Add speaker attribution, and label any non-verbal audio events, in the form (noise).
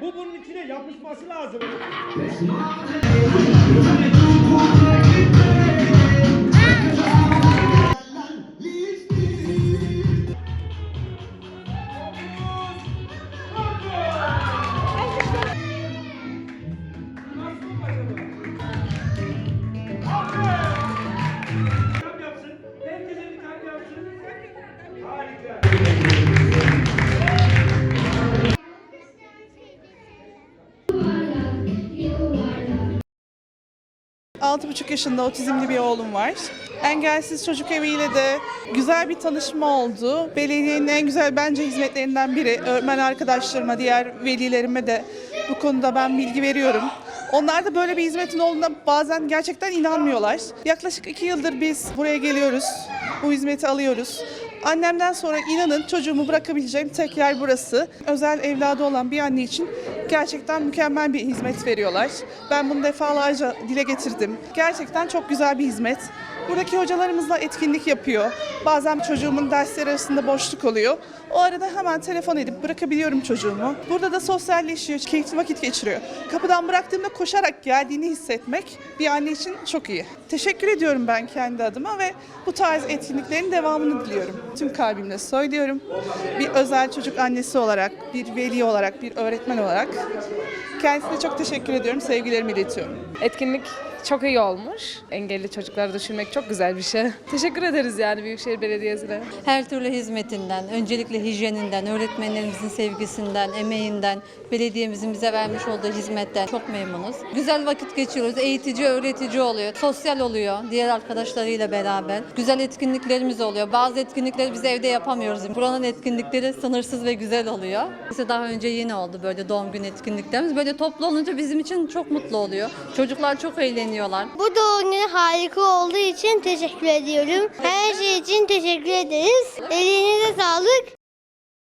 Speaker 1: Bu bunun içine yapışması lazım.
Speaker 2: 6,5 yaşında otizmli bir oğlum var. Engelsiz Çocuk Evi ile de güzel bir tanışma oldu. Belediyenin en güzel bence hizmetlerinden biri. Öğretmen arkadaşlarıma, diğer velilerime de bu konuda ben bilgi veriyorum. Onlar da böyle bir hizmetin olduğuna bazen gerçekten inanmıyorlar. Yaklaşık iki yıldır biz buraya geliyoruz, bu hizmeti alıyoruz. Annemden sonra inanın çocuğumu bırakabileceğim tek yer burası. Özel evladı olan bir anne için gerçekten mükemmel bir hizmet veriyorlar. Ben bunu defalarca dile getirdim. Gerçekten çok güzel bir hizmet. Buradaki hocalarımızla etkinlik yapıyor. Bazen çocuğumun dersleri arasında boşluk oluyor. O arada hemen telefon edip bırakabiliyorum çocuğumu. Burada da sosyalleşiyor, keyifli vakit geçiriyor. Kapıdan bıraktığımda koşarak geldiğini hissetmek bir anne için çok iyi. Teşekkür ediyorum ben kendi adıma ve bu tarz etkinliklerin devamını diliyorum. Tüm kalbimle söylüyorum. Bir özel çocuk annesi olarak, bir veli olarak, bir öğretmen olarak kendisine çok teşekkür ediyorum, sevgilerimi iletiyorum.
Speaker 3: Etkinlik çok iyi olmuş. Engelli çocukları düşünmek çok güzel bir şey. (laughs) Teşekkür ederiz yani Büyükşehir Belediyesi'ne.
Speaker 4: Her türlü hizmetinden, öncelikle hijyeninden, öğretmenlerimizin sevgisinden, emeğinden, belediyemizin bize vermiş olduğu hizmetten çok memnunuz. Güzel vakit geçiriyoruz. Eğitici, öğretici oluyor. Sosyal oluyor diğer arkadaşlarıyla beraber. Güzel etkinliklerimiz oluyor. Bazı etkinlikleri biz evde yapamıyoruz. Buranın etkinlikleri sınırsız ve güzel oluyor. İşte daha önce yeni oldu böyle doğum günü etkinliklerimiz. Böyle toplu olunca bizim için çok mutlu oluyor. Çocuklar çok eğleniyorlar.
Speaker 5: Bu doğum günü harika olduğu için teşekkür ediyorum. Her şey için teşekkür ederiz. Elinize sağlık.